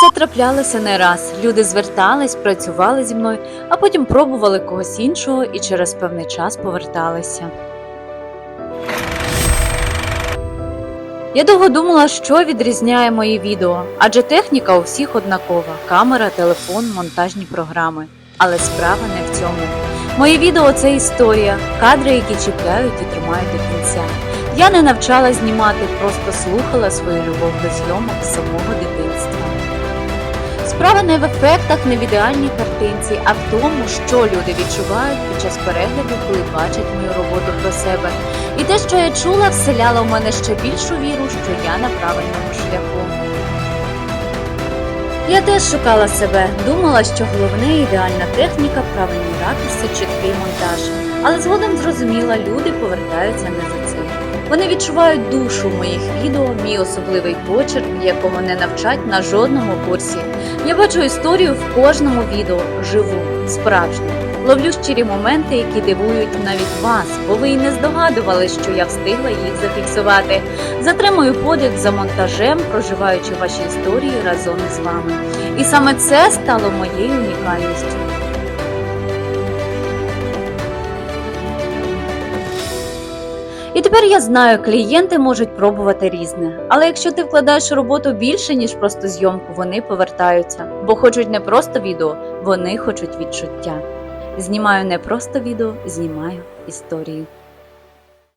Це траплялося не раз. Люди звертались, працювали зі мною, а потім пробували когось іншого і через певний час поверталися. Я довго думала, що відрізняє мої відео, адже техніка у всіх однакова: камера, телефон, монтажні програми. Але справа не в цьому. Моє відео це історія, кадри, які чіпляють і тримають до кінця. Я не навчала знімати, просто слухала свою любов до зйомок з самого дитинства. Справа не в ефектах, не в ідеальній картинці, а в тому, що люди відчувають під час перегляду, коли бачать мою роботу про себе. І те, що я чула, вселяло в мене ще більшу віру, що я на правильному шляху. Я теж шукала себе, думала, що головне ідеальна техніка, правильні ракурси, чіткий монтаж. Але згодом зрозуміла, люди повертаються не за цим. Вони відчувають душу моїх відео, мій особливий почерк, якого не навчать на жодному курсі. Я бачу історію в кожному відео, живу, справжню. Ловлю щирі моменти, які дивують навіть вас, бо ви і не здогадувались, що я встигла їх зафіксувати. Затримую подих за монтажем, проживаючи ваші історії разом із вами. І саме це стало моєю унікальністю. І тепер я знаю, клієнти можуть пробувати різне. Але якщо ти вкладаєш роботу більше, ніж просто зйомку, вони повертаються, бо хочуть не просто відео, вони хочуть відчуття. Знімаю не просто відео, знімаю історію.